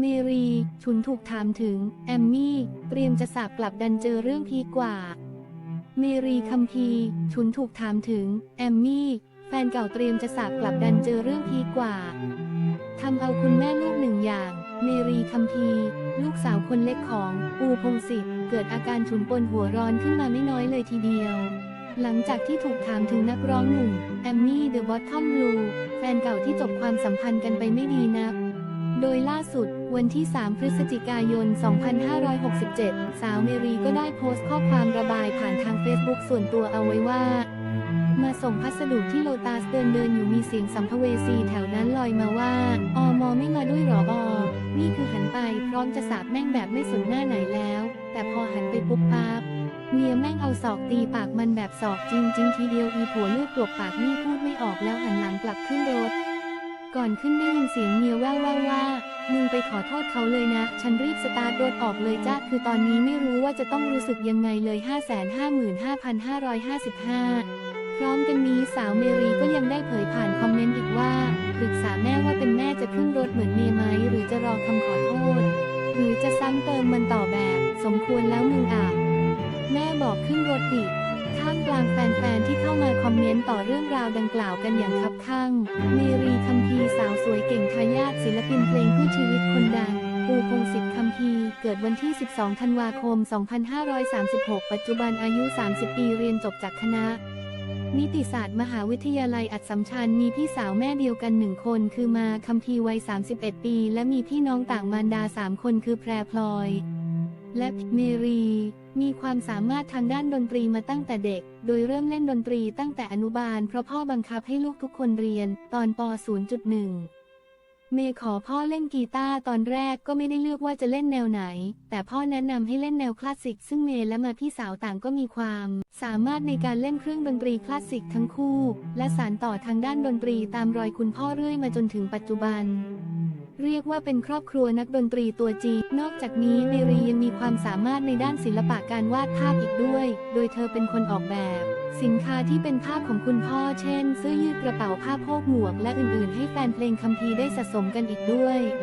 เมรีฉุนถูกถามถึง แอมมี่ เตรียมจะสาบกลับดันเจอเรื่องพีกว่า เมรีคัมพีร์ฉุนถูกถามถึง แอมมี่ แฟนเก่าเตรียมจะสาบกลับดันเจอเรื่องพีกว่าทำเอาคุณแม่ลูกหนึ่งอย่าง เมรีคัมพีลูกสาวคนเล็กของปูพงศิษฐ์เกิดอาการฉุนปนหัวร้อนขึ้นมาไม่น้อยเลยทีเดียวหลังจากที่ถูกถามถึงนักร้องหนุ่ม แอมมี่เดอะบอททอมลูแฟนเก่าที่จบความสัมพันธ์กันไปไม่ดีนัก โดยล่าสุด วันที่ 3 พฤศจิกายน 2567 สาวเมรีก็ได้โพสต์ข้อความระบายผ่านทางเฟซบุ๊กส่วนตัวเอาไว้ว่า มาส่งพัสดุที่โลตัสเดินเดินอยู่มีเสียงสัมภเวสีแถวนั้นลอยมาว่า อมอไม่มาด้วยหรออนี่คือหันไปพร้อมจะสาบแม่งแบบไม่สนหน้าไหนแล้ว แต่พอหันไปปุ๊บปั๊บเมียแม่งเอาศอกตีปากมันแบบศอกจริงจริงๆทีเดียวอีผัวเลือดกลบปากนี่พูดไม่ออกแล้วหันหลังกลับขึ้นรถ ก่อนขึ้นได้ยินเสียงเมียแว่วว่าว่า มึงไปขอโทษเขาเลยนะ ฉันรีบสตาร์ทรถออกเลยจ้าคือตอนนี้ไม่รู้ว่าจะต้องรู้สึกยังไงเลย 555,555 พร้อมกันนี้สาวเมรีก็ยังได้เผยผ่านคอมเมนต์อีกว่า ปรึกษาแม่ว่าเป็นแม่จะขึ้นรถเหมือนเมียไหมหรือจะรอคำขอโทษ หรือจะซ้ำเติมมันต่อแบบ สมควรแล้วมึงอะ อมเมนต์ต่อเรื่องราวดังกล่าวกันอย่างคับข้างเมรีคัมพีสาวสวยเก่งทายาทศิลปินเพลงเพื่อชีวิตคนดัง ปูพงศิษฐ์คัมพีเกิดวันที่ 12 ธันวาคม 2536 ปัจจุบันอายุ 30 ปีเรียนจบจากคณะ นิติศาสตร์มหาวิทยาลัยอัสสัมชัญมีพี่สาวแม่เดียวกันหนึ่งคนคือมาคัมพีวัย 31 ปี และมีพี่น้องต่างมารดา 3 คนคือแพรพลอย และเมรี มีความสามารถทางด้านดนตรีมาตั้งแต่เด็ก โดยเริ่มเล่นดนตรีตั้งแต่อนุบาล เพราะพ่อบังคับให้ลูกทุกคนเรียนตอนป 0.1 เมย์ขอพ่อเล่นกีตาร์ตอนแรกก็ไม่ได้เลือกว่าจะเล่นแนวไหน แต่พ่อแนะนำให้เล่นแนวคลาสสิก ซึ่งเมย์และมาพี่สาวต่างก็มีความ สามารถในการเล่นเครื่องดนตรีคลาสสิกทั้งคู่ และสานต่อทางด้านดนตรีตามรอยคุณพ่อเรื่อยมาจนถึงปัจจุบัน เรียกว่าเป็นครอบครัวนักดนตรีตัวจริง นอกจากนี้เมรียังมีความสามารถในด้านศิลปะการวาดภาพอีกด้วย โดยเธอเป็นคนออกแบบ สินค้าที่เป็นภาพของคุณพ่อ เช่น เสื้อยืดกระเป๋าผ้าโพกหมวก และอื่น ๆ ให้แฟนเพลงคัมภีร์ได้สะสมกันอีกด้วย